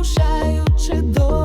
вирушаючи до.